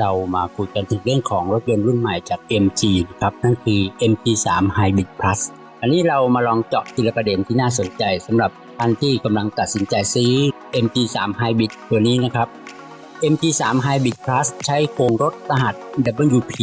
เรามาคุยกันถึงเรื่องของรถยนต์รุ่นใหม่จาก MG นะครับนั่นคือ MG3 Hybrid Plus อันนี้เรามาลองเจาะทีละประเด็นที่น่าสนใจสำหรับท่านที่กำลังตัดสินใจซื้อ MG3 Hybrid ตัวนี้นะครับ MG3 Hybrid Plus ใช้โครงรถรหัส WP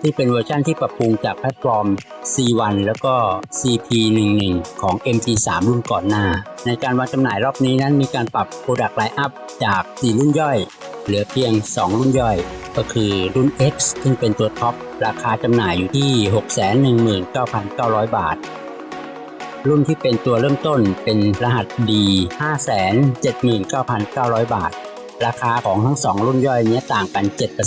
ที่เป็นเวอร์ชันที่ปรับปรุงจากแพลตฟอร์ม C1 แล้วก็ CP11 ของ MG3 รุ่นก่อนหน้า ในการวางจำหน่ายรอบนี้นั้นมีการปรับ Product Line-up จาก 4 รุ่นย่อย เหลือเพียง 2 รุ่นย่อย ก็คือรุ่น X ซึ่งเป็นตัวท็อป ราคาจำหน่ายอยู่ที่ 619,900 บาท รุ่นที่เป็นตัวเริ่มต้นเป็นรหัส D 579,900 บาท ราคาของทั้ง 2 รุ่นย่อยนี้ต่างกัน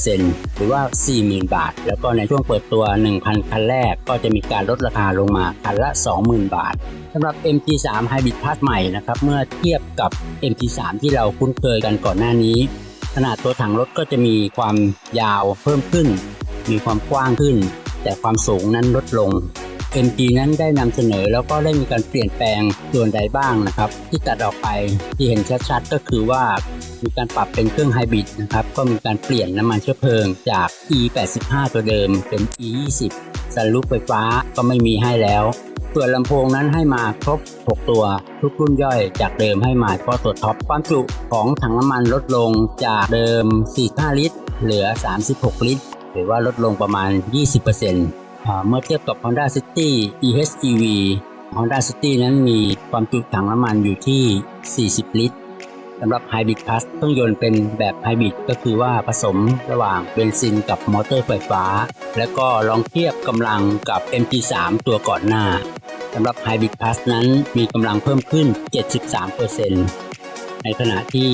7%หรือว่า 40,000 บาท แล้วก็ในช่วงเปิดตัว 1,000 คันแรกก็จะมีการลดราคาลงมาคันละ 20,000 บาทสำหรับ MG3 Hybrid Plus ใหม่นะครับเมื่อเทียบกับ MG3 ที่เราคุ้นเคยกันก่อนหน้านี้ ขนาดตัวถังรถก็จะมีความยาวเพิ่มขึ้น มีความกว้างขึ้น แต่ความสูงนั้นลดลง MG นั้นได้นำเสนอแล้วก็ได้มีการเปลี่ยนแปลงส่วนใดบ้างนะครับ ที่ตัดออกไปที่เห็นชัดๆ ก็คือว่ามีการปรับเป็นเครื่องไฮบริดนะครับก็มีการเปลี่ยนน้ำมันเชื้อเพลิงจาก E85 ตัวเดิมเป็น E20 สันลูปไฟฟ้าก็ไม่มีให้แล้ว ส่วนลำโพงนั้นให้มาครบ 6 ตัว ทุกรุ่นย่อยจากเดิมให้มาเฉพาะตัวท็อปความจุของถังน้ำมันลดลงจากเดิม 45 ลิตร เหลือ 36 ลิตร หรือว่าลดลงประมาณ 20%เมื่อเทียบกับ Honda City EHEV Honda City นั้นมีความจุถังน้ำมันอยู่ที่ 40 ลิตรสำหรับ Hybrid Plus เครื่องยนต์เป็นแบบไฮบริดก็คือว่าผสมระหว่างเบนซินกับมอเตอร์ไฟฟ้า แล้วก็ลองเทียบกำลังกับ MG3 ตัวก่อนหน้า สำหรับ Hybrid Plus นั้นมีกำลังเพิ่มขึ้น 73%ในขณะที่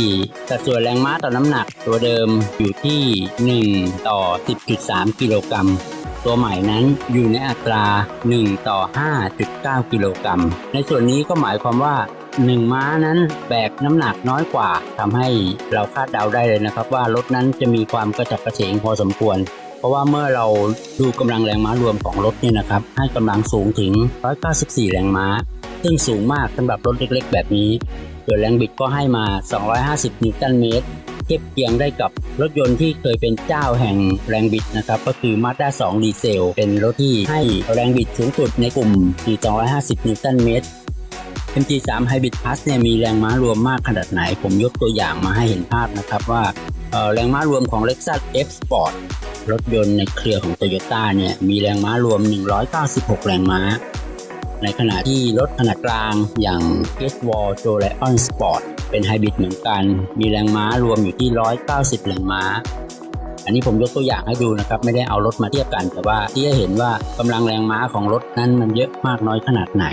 สัดส่วนแรงม้าต่อน้ำหนักตัวเดิมอยู่ที่ 1 ต่อ 10.3 กิโลกรัมตัวใหม่นั้นอยู่ในอัตรา 1 ต่อ 5.9 กิโลกรัม ในส่วนนี้ก็หมายความว่า 1 ม้านั้นแบกน้ำหนักน้อยกว่าทำให้เราคาดเดาได้เลยนะครับ ว่ารถนั้นจะมีความกระฉับกระเฉงพอสมควร เพราะว่าเมื่อเราดูกำลังแรงม้ารวมของรถนี่นะครับ ให้กำลังสูงถึง 194 แรงม้า ซึ่งสูงมากสำหรับรถเล็กๆ แบบนี้ส่วนแรงบิดก็ให้มา 250 นิวตันเมตร เทียบเคียงได้กับรถยนต์ที่เคยเป็นเจ้าแห่งแรงบิดนะครับ ก็คือ Mazda 2 ดีเซล เป็นรถที่ให้แรงบิดสูงสุดในกลุ่มคือ250 นิวตันเมตร MG3 Hybrid Plus เนี่ยมีแรงม้ารวมมากขนาดไหน ผมยกตัวอย่างมาให้เห็นภาพนะครับว่าแรงม้ารวมของ Lexus F Sport รถยนต์ในเครือของ Toyota เนี่ยมีแรงม้ารวม 196 แรงม้า ในขณะที่รถขนาดกลางอย่าง g e t w a l j o l i o n Sport เป็นไฮบริดเหมือนกัน มีแรงม้ารวมอยู่ที่ 190 แรงม้า อันนี้ผมยกตัวอย่างให้ดูนะครับ ไม่ได้เอารถมาเทียบกัน แต่ว่าที่จะเห็นว่ากำลังแรงม้าของรถนั้นมันเยอะมากน้อยขนาดไหน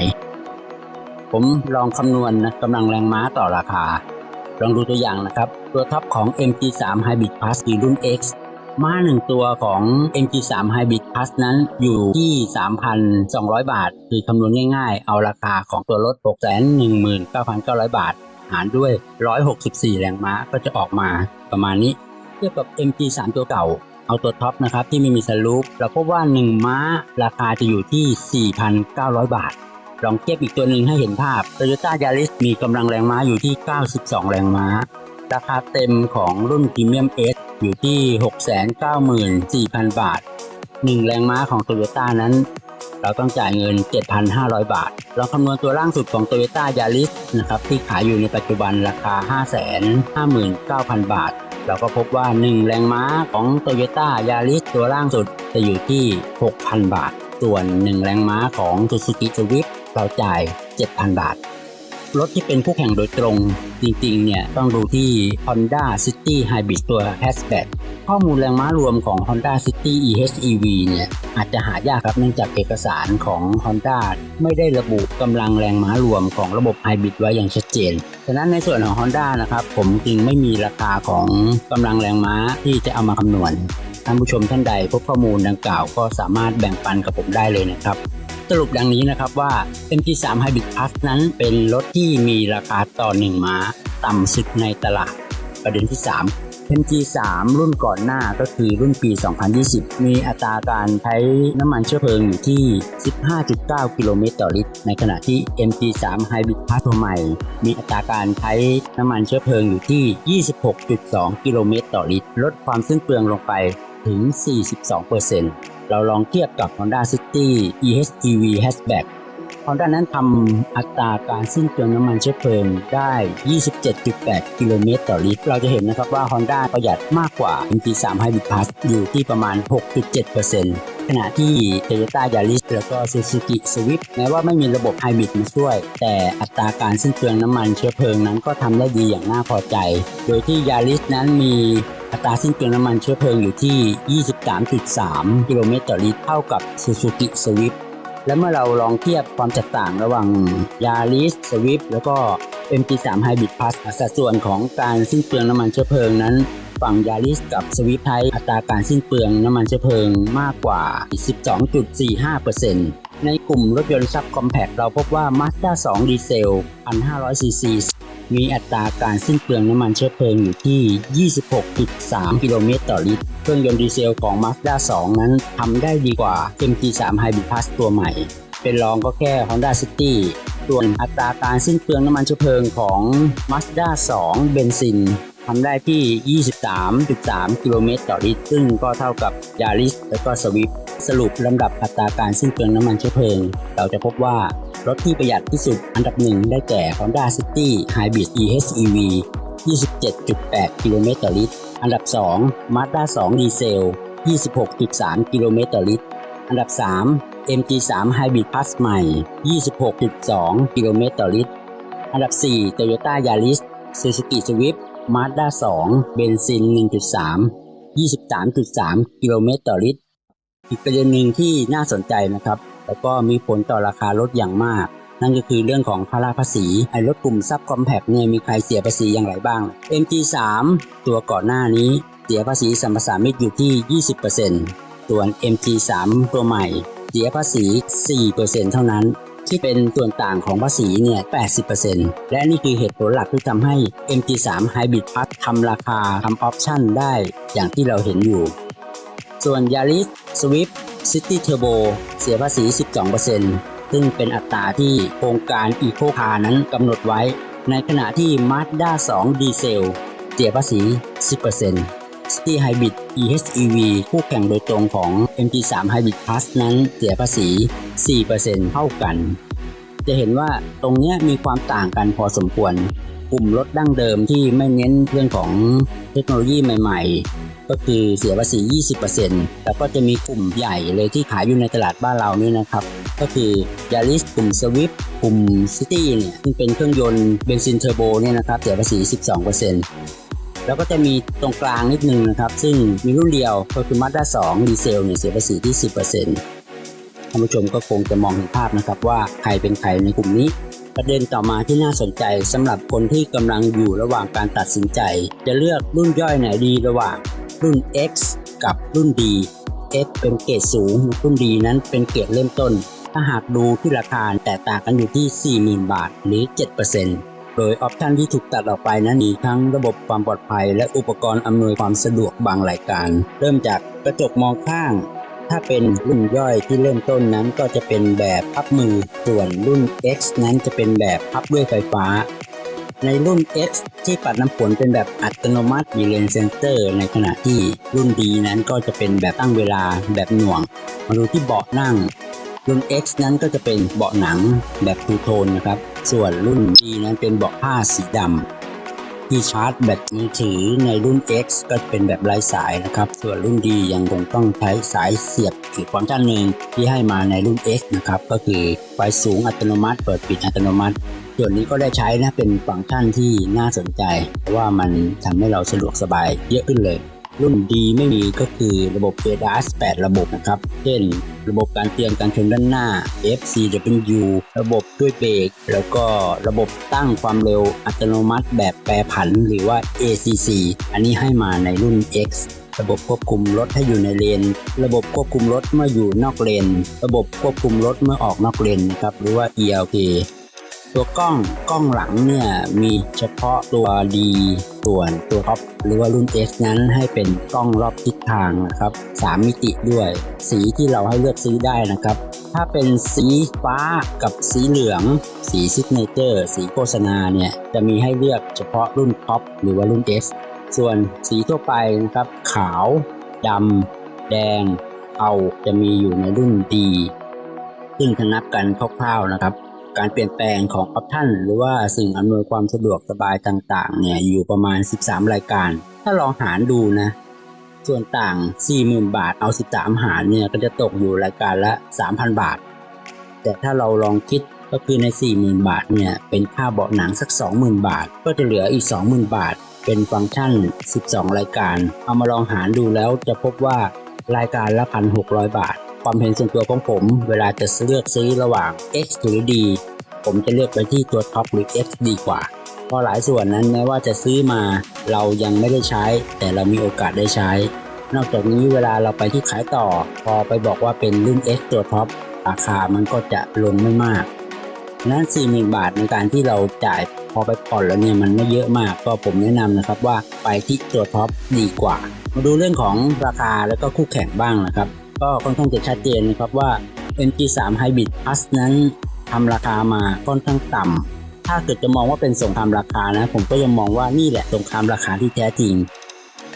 ผมลองคำนวณนะกำลังแรงม้าต่อราคา ลองดูตัวอย่างนะครับ ตัวท็อปของ MG3 Hybrid Plus รุ่น X ม้าหนึ่งตัวของ MG3 Hybrid Plus นั้นอยู่ที่ 3,200 บาท คือคำนวณง่ายๆ เอาราคาของตัวรถ 619,900 บาท หารด้วย 164 แรงม้าก็จะออกมาประมาณนี้ เทียบกับ MG3 ตัวเก่าเอาตัวท็อปนะครับที่ไม่มีสลูปเราพบว่า 1 ม้าราคาจะอยู่ที่ 4,900 บาท ลองเทียบอีกตัวหนึ่งให้เห็นภาพ Toyota Yaris มีกำลังแรงม้าอยู่ที่ 92 แรงม้า ราคาเต็มของรุ่น Premium S อยู่ที่ 694,000 บาท 1 แรงม้าของ Toyota นั้น เราต้องจ่ายเงิน 7,500 บาทลองคำนวณตัวล่างสุดของ Toyota Yaris นะครับที่ขายอยู่ในปัจจุบันราคา 559,000 บาท เราก็พบว่า 1 แรงม้าของ Toyota Yaris ตัวล่างสุดจะอยู่ที่ 6,000 บาท ส่วน 1 แรงม้าของ Suzuki Swift เราจ่าย 7,000 บาท รถที่เป็นคู่แข่งโดยตรง จริงๆ เนี่ย ต้องดูที่ Honda City Hybrid ตัว Hatchback ข้อมูลแรงม้ารวมของ Honda City EHEV เนี่ย อาจจะหายากครับเนื่องจากเอกสารของ Honda ไม่ได้ระบุกำลังแรงม้ารวมของระบบ Hybrid ไว้อย่างชัดเจนฉะนั้นในส่วนของ Honda นะครับ ผมจึงไม่มีราคาของกำลังแรงม้าที่จะเอามาคำนวณท่านผู้ชมท่านใดพบข้อมูลดังกล่าวก็สามารถแบ่งปันกับผมได้เลยนะครับ สรุปดังนี้นะครับว่า MG3 Hybrid Plus นั้นเป็นรถที่มีราคาต่อ 1 ม้า ต่ำสุดในตลาด ประเด็นที่ 3 MG3 รุ่นก่อนหน้าก็คือรุ่นปี 2020 มีอัตราการใช้น้ำมันเชื้อเพลิงอยู่ที่ 15.9 กิโลเมตรต่อลิตร ในขณะที่ MG3 Hybrid Plus ตัวใหม่ มีอัตราการใช้น้ำมันเชื้อเพลิงอยู่ที่ 26.2 กิโลเมตรต่อลิตร ลดความสิ้นเปลืองลงไปถึง 42%เเราลองเทียบกับ Honda City EHEV Hatchback Honda นั้นทำอัตราการสิ้นเปลืองน้ำมันเชื้อเพลิงได้ 27.8 กิโลเมตรต่อลิตร เราจะเห็นนะครับว่า Honda ประหยัดมากกว่า MG3 Hybrid Plus อยู่ที่ประมาณ 6.7% ขณะที่ Toyota Yaris แล้วก็ Suzuki Swift แม้ว่าไม่มีระบบไฮบริดมาช่วย แต่อัตราการสิ้นเปลืองน้ำมันเชื้อเพลิงนั้นก็ทำได้ดีอย่างน่าพอใจ โดยที่ Yaris นั้นมีอัตราสิ้นเปลืองน้ำมันเชื้อเพลิงอยู่ที่ 23.3 กิโลเมตรต่อลิตรเท่ากับ Suzuki Swift และเมื่อเราลองเทียบความแตกต่างระหว่าง Yaris Swift แล้วก็ MG3 Hybrid Plus สัดส่วนของการสิ้นเปลืองน้ำมันเชื้อเพลิงนั้น ฝั่ง Yaris กับ Swift ไทยอัตราการสิ้นเปลืองน้ำมันเชื้อเพลิงมากกว่า 12.45%ในกลุ่มรถยนต์ซับคอมแพคเราพบว่า Mazda 2 ดีเซล 1,500ซีซีมีอัตราการสิ้นเปลืองน้ำมันเชื้อเพลิงอยู่ที่ 26.3 กิโลเมตรต่อลิตร เครื่องยนต์ดีเซลของ Mazda 2 นั้นทำได้ดีกว่า MG3 Hybrid Plus ตัวใหม่ เป็นรองก็แค่ Honda City ส่วนอัตราการสิ้นเปลืองน้ำมันเชื้อเพลิงของ Mazda 2 เบนซิน ทำได้ที่ 23.3 กิโลเมตรต่อลิตร ซึ่งก็เท่ากับ Yaris และก็ Swift สรุปลำดับอัตราการสิ้นเปลืองน้ำมันเชื้อเพลิง เราจะพบว่ารถที่ประหยัดที่สุดอันดับหนึ่งได้แก่ Honda City Hybrid EHEV 27.8 กิโลเมตรต่อลิตร อันดับ 2 Mazda 2 ดีเซล 26.3 กิโลเมตรต่อลิตร อันดับ 3 MG3 Hybrid Plus ใหม่ 26.2 กิโลเมตรต่อลิตร อันดับ 4 Toyota Yaris Suzuki Swift Mazda 2 เบนซิน 1.3 23.3 กิโลเมตรต่อลิตร อีกประเด็นหนึ่งที่น่าสนใจนะครับ แล้วก็มีผลต่อราคารถอย่างมาก นั่นก็คือเรื่องของภาระภาษีไอ้รถกลุ่มซับคอมแพคเนี่ยมีใครเสียภาษีอย่างไรบ้าง MG3 ตัวก่อนหน้านี้เสียภาษีสัมปทานมิตรอยู่ที่ 20%ส่วน MG3 ตัวใหม่ เสียภาษี 4%เท่านั้น ที่เป็นส่วนต่างของภาษีเนี่ย 80%และนี่คือเหตุผลหลักที่ทำให้ MG3 Hybrid Plus ทำราคาทำออปชั่นได้อย่างที่เราเห็นอยู่ ส่วน Yaris Swift City Turbo เสียภาษี 12%ซึ่งเป็นอัตราที่โครงการ Eco Car นั้นกำหนดไว้ ในขณะที่ Mazda 2ดีเซลเสียภาษี 10% City Hybrid EHEV คู่แข่งโดยตรงของ MG3 Hybrid Plus นั้นเสียภาษี 4%เท่ากัน จะเห็นว่าตรงนี้มีความต่างกันพอสมควร กลุ่มรถดั้งเดิมที่ไม่เน้นเรื่องของเทคโนโลยีใหม่ ๆ ก็คือเสียภาษี 20%แล้วก็จะมีกลุ่มใหญ่เลยที่ขายอยู่ในตลาดบ้านเรานี่นะครับ ก็คือ Yaris กลุ่ม Swift กลุ่ม City เนี่ยซึ่งเป็นเครื่องยนต์เบนซินเทอร์โบเนี่ยนะครับเสียภาษี 12% แล้วก็จะมีตรงกลางนิดนึงนะครับ ซึ่งมีรุ่นเดียวก็คือ Mazda 2 ดีเซลเนี่ยเสียภาษีที่ 10%ท่านผู้ชมก็คงจะมองเห็นภาพนะครับว่าใครเป็นใครในกลุ่มนี้ ประเด็นต่อมาที่น่าสนใจสำหรับคนที่กำลังอยู่ระหว่างการตัดสินใจ จะเลือกรุ่นย่อยไหนดีระหว่างรุ่น X กับรุ่น D X เป็นเกรดสูง รุ่น D นั้นเป็นเกรดเริ่มต้น ถ้าหากดูที่ราคาแตกต่างกันอยู่ที่ 40,000 บาทหรือ 7% โดยออปชันที่ถูกตัดออกไปนั้นมีทั้งระบบความปลอดภัย และอุปกรณ์อำนวยความสะดวกบางรายการ เริ่มจากกระจกมองข้าง ถ้าเป็นรุ่นย่อยที่เริ่มต้นนั้นก็จะเป็นแบบพับมือ ส่วนรุ่น X นั้นจะเป็นแบบพับด้วยไฟฟ้า ในรุ่น X ที่ปัดน้ำฝนเป็นแบบอัตโนมัติมีเลนเซนเซอร์ ในขณะที่รุ่น D นั้นก็จะเป็นแบบตั้งเวลาแบบหน่วง มาดูที่เบาะนั่ง รุ่น X นั้นก็จะเป็นเบาะหนังแบบทูโทนนะครับ ส่วนรุ่น D นั้นเป็นเบาะผ้าสีดำที่ชาร์จแบตมือถือในรุ่น X ก็เป็นแบบไร้สายนะครับ ส่วนรุ่น D ยังคงต้องใช้สายเสียบอีกฟังก์ชันหนึ่งที่ให้มาในรุ่น X นะครับ ก็คือไฟสูงอัตโนมัติ เปิดปิดอัตโนมัติ ส่วนนี้ก็ได้ใช้นะเป็นฟังก์ชันที่น่าสนใจ เพราะว่ามันทำให้เราสะดวกสบายเยอะขึ้นเลย รุ่นดีไม่มีก็คือระบบ ADAS 8 ระบบนะครับ เช่น ระบบการเตือนการชนด้านหน้า FCW ระบบด้วยเบรก แล้วก็ระบบตั้งความเร็วอัตโนมัติแบบแปรผันหรือว่า ACC อันนี้ให้มาในรุ่น X ระบบควบคุมรถให้อยู่ในเลน ระบบควบคุมรถเมื่ออยู่นอกเลน ระบบควบคุมรถเมื่อออกนอกเลนนะครับ หรือว่า ELK ตัวกล้องกล้องหลังเนี่ยมีเฉพาะตัวดีส่วนตัวท็อปหรือว่ารุ่น S นั้นให้เป็นกล้องรอบทิศทางนะครับ3มิติด้วย สีที่เราให้เลือกซื้อได้นะครับ ถ้าเป็นสีฟ้ากับสีเหลือง สีซิกเนเจอร์ สีโฆษณาเนี่ยจะมีให้เลือกเฉพาะรุ่นท็อปหรือว่ารุ่น S ส่วนสีทั่วไปนะครับ ขาวดำแดง เอาจะมีอยู่ในรุ่นดีซึ่งถ้านับกันคร่าวๆนะครับ การเปลี่ยนแปลงของออปชั่นหรือว่าสิ่งอำนวยความสะดวกสบายต่างๆเนี่ยอยู่ประมาณ 13 รายการ ถ้าลองหารดูนะ ส่วนต่าง 40,000 บาทเอา 13 หารเนี่ยก็จะตกอยู่รายการละ 3,000 บาท แต่ถ้าเราลองคิดก็คือใน 40,000 บาทเนี่ยเป็นค่าเบาะหนังสัก 20,000 บาท ก็จะเหลืออีก 20,000 บาท เป็นฟังก์ชัน 12 รายการ เอามาลองหารดูแล้วจะพบว่ารายการละ 1,600 บาทความเห็นส่วนตัวของผมเวลาจะเลือกซื้อระหว่าง X หรือ D ผมจะเลือกไปที่ตัวท็อปหรือ X ดีกว่า เพราะหลายส่วนนั้นแม้ว่าจะซื้อมาเรายังไม่ได้ใช้ แต่เรามีโอกาสได้ใช้ นอกจากนี้เวลาเราไปที่ขายต่อ พอไปบอกว่าเป็นรุ่น X ตัวท็อปราคามันก็จะลงไม่มากนั้น40,000บาทในการที่เราจ่ายพอไปผ่อนแล้วเนี่ยมันไม่เยอะมาก ก็ผมแนะนำนะครับว่าไปที่ตัวท็อปดีกว่า มาดูเรื่องของราคาแล้วก็คู่แข่งบ้างนะครับ ก็ค่อนข้างจะชัดเจนนะครับว่า MG3 Hybrid Plus นั้น ทำราคามาค่อนข้างต่ำถ้าเกิดจะมองว่าเป็นสงครามราคานะ ผมก็ยังมองว่านี่แหละสงครามราคาที่แท้จริง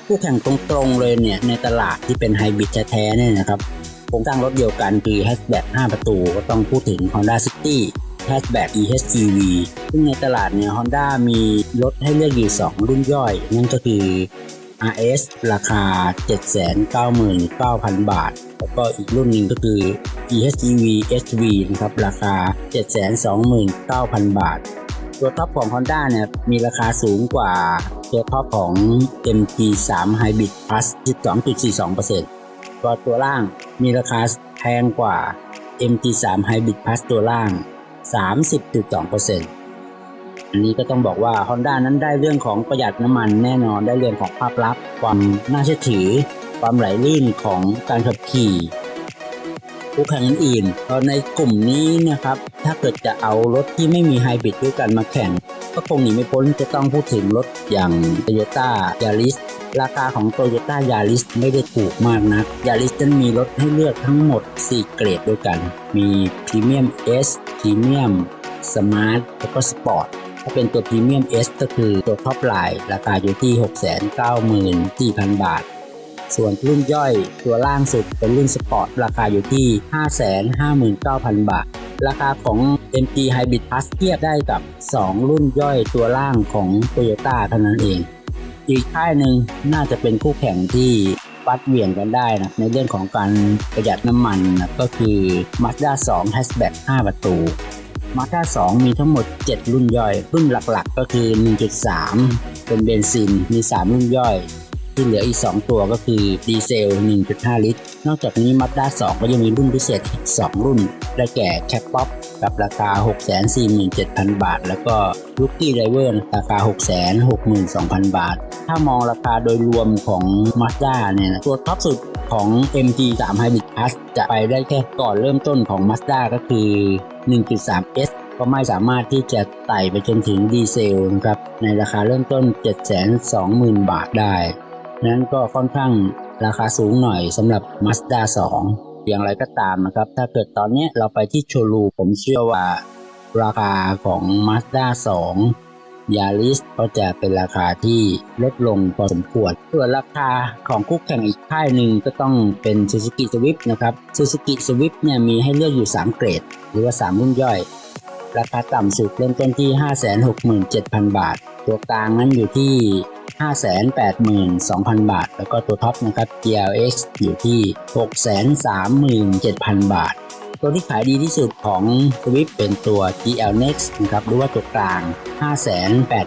คู่แข่งตรงๆเลยเนี่ยในตลาดที่เป็นไฮบริดแท้ๆเนี่ยนะครับโครงสร้างรถเดียวกันคือ hatchback 5ประตู ก็ต้องพูดถึง Honda City hatchback EHEV ซึ่งในตลาดเนี่ย Honda มีรถให้เลือกอยู่ 2 รุ่นย่อย นั่นก็คือ RS ราคา 799,000 บาท แล้วก็อีกรุ่นหนึ่งก็คือ EHEV HV นะครับ ราคา 729,000 บาท ตัวท็อปของ Honda เนี่ยมีราคาสูงกว่าตัวท็อปของ MG3 Hybrid Plus 12.42%ตัวตัวล่างมีราคาแพงกว่า MG3 Hybrid Plus ตัวล่าง 30.2%อันนี้ก็ต้องบอกว่า Honda นั้นได้เรื่องของประหยัดน้ำมันแน่นอนได้เรื่องของภาพลักษณ์ความน่าเชื่อถือ ความไหลลื่นของการขับขี่คู่แข่งอื่นๆเพราะในกลุ่มนี้นะครับ ถ้าเกิดจะเอารถที่ไม่มีไฮบริดด้วยกันมาแข่ง ก็คงหนีไม่พ้นจะต้องพูดถึงรถอย่าง Toyota Yaris ราคาของ Toyota Yaris ไม่ได้ถูกมากนะ Yaris นั้นมีรถให้เลือกทั้งหมด 4 เกรดด้วยกัน มี Premium S Premium Smart แล้วก็ Sport ถ้าเป็นตัว Premium S ก็คือตัวท็อปไลน์ราคาอยู่ที่ 694,000 บาท ส่วนรุ่นย่อยตัวล่างสุดเป็นรุ่นสปอร์ตราคาอยู่ที่ 559,000 บาท ราคาของ MG Hybrid Plus เทียบได้กับ 2 รุ่นย่อยตัวล่างของ Toyota เท่านั้นเอง อีกค่ายหนึ่งน่าจะเป็นคู่แข่งที่วัดเหวี่ยงกันได้นะในเรื่องของการประหยัดน้ำมันนะก็คือ Mazda 2 Hatchback 5 ประตู Mazda 2 มีทั้งหมด 7 รุ่นย่อย รุ่นหลักๆ ก็คือ 1.3 เป็นเบนซิน มี 3 รุ่นย่อย ที่เหลืออีก 2 ตัวก็คือดีเซล 1.5 ลิตร นอกจากนี้ Mazda 2 ก็ยังมีรุ่นพิเศษอีก 2 รุ่น ได้แก่ Cap Pop กับราคา 647,000 บาท แล้วก็ Rookie Driver ราคา 662,000 บาท ถ้ามองราคาโดยรวมของ Mazda เนี่ยนะตัวท็อปสุดของ MG3 Hybrid Plus จะไปได้แค่ก่อนเริ่มต้นของ Mazda ก็คือ 1.3S ก็ไม่สามารถที่จะไต่ไปจนถึงดีเซลนะครับ ในราคาเริ่มต้น 720,000 บาทได้ นั้นก็ค่อนข้างราคาสูงหน่อยสำหรับ Mazda 2 อย่างไรก็ตามนะครับ ถ้าเกิดตอนนี้เราไปที่โชว์รูผมเชื่อว่า ราคาของ Mazda 2 Yaris ก็จะเป็นราคาที่ลดลงพอสมควรส่วนราคาของคู่แข่งอีกค่ายหนึ่งก็ต้องเป็น Suzuki Swift นะครับ Suzuki Swift เนี่ยมีให้เลือกอยู่ 3 เกรด หรือว่า 3 รุ่นย่อย ราคาต่ำสุดเริ่มต้นที่ 567,000 บาท ตัวกลางนั้นอยู่ที่ 582,000 บาท แล้วก็ตัวท็อปนะครับ GLX อยู่ที่ 637,000 บาท ตัวที่ขายดีที่สุดของ Swift เป็นตัว GL Next นะครับหรือว่าตัวกลาง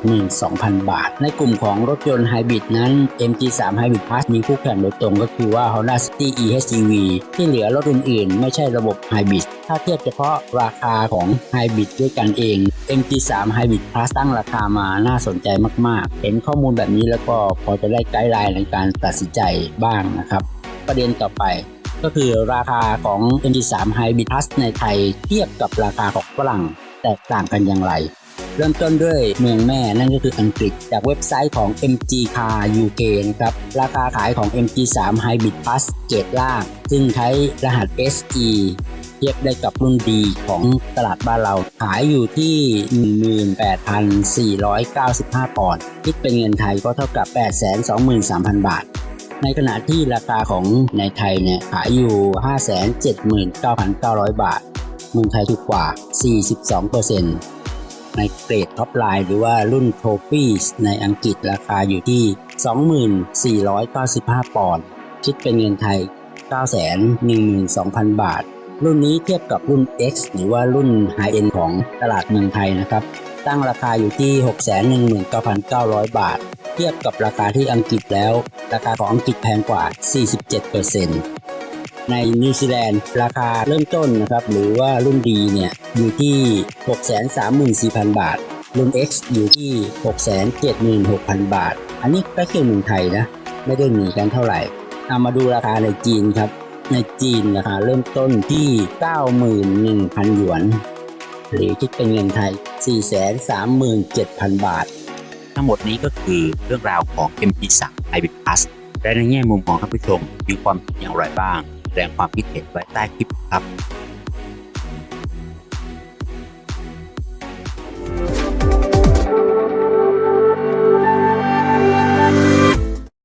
582,000 บาท ในกลุ่มของรถยนต์ไฮบริดนั้น MG3 Hybrid Plus มีคู่แข่งโดยตรงก็คือว่า Honda City EHEV ที่เหลือรถอื่นๆ ไม่ใช่ระบบไฮบริดถ้าเทียบเฉพาะราคาของไฮบริดด้วยกันเอง MG3 Hybrid Plus ตั้งราคามาน่าสนใจมากๆ เห็นข้อมูลแบบนี้แล้วก็พอจะได้ไกด์ไลน์ในการตัดสินใจบ้างนะครับ ประเด็นต่อไป ก็คือราคาของ MG3 Hybrid Plus ในไทยเทียบกับราคาของฝรั่งแตกต่างกันอย่างไร เริ่มต้นด้วยเมืองแม่นั่นก็คืออังกฤษ จากเว็บไซต์ของ MG Car UK นะครับ ราคาขายของ MG3 Hybrid Plus เกรดล่าง ซึ่งใช้รหัส SE เทียบได้กับรุ่นดีของตลาดบ้านเรา ขายอยู่ที่ 18,495 ปอนด์คิดเป็นเงินไทยก็เท่ากับ 823,000 บาท ในขณะที่ราคาของในไทยเนี่ยขายอยู่ 579,900 บาท เมืองไทยถูกกว่า 42%ในเกรดท็อปไลน์หรือว่ารุ่นโทฟี่ในอังกฤษราคาอยู่ที่ 2495 ปอนด์คิดเป็นเงินไทย 912,000 บาท รุ่นนี้เทียบกับรุ่น X หรือว่ารุ่นไฮเอ็นของตลาดเมืองไทยนะครับ ตั้งราคาอยู่ที่ 619,900 บาท เทียบกับราคาที่อังกฤษแล้ว ราคาของอังกฤษแพงกว่า 47%ในนิวซีแลนด์ราคาเริ่มต้นนะครับ หรือว่ารุ่นดีเนี่ยอยู่ที่ 634,000 บาท รุ่น X อยู่ที่ 676,000 บาท อันนี้ใกล้เคียงเมืองไทยนะ ไม่ได้หนีกันเท่าไหร่เอามาดูราคาในจีนครับ ในจีนราคาเริ่มต้นที่ 91,000 หยวน หรือคิดเป็นเงินไทย 437,000 บาท ทั้งหมดนี้ก็คือเรื่องราวของ MP3 Hybrid Plus และในแง่มุมของท่านผู้ชมมีความคิดอย่างไรบ้าง แสดงความคิดเห็นไว้ใต้คลิปครับ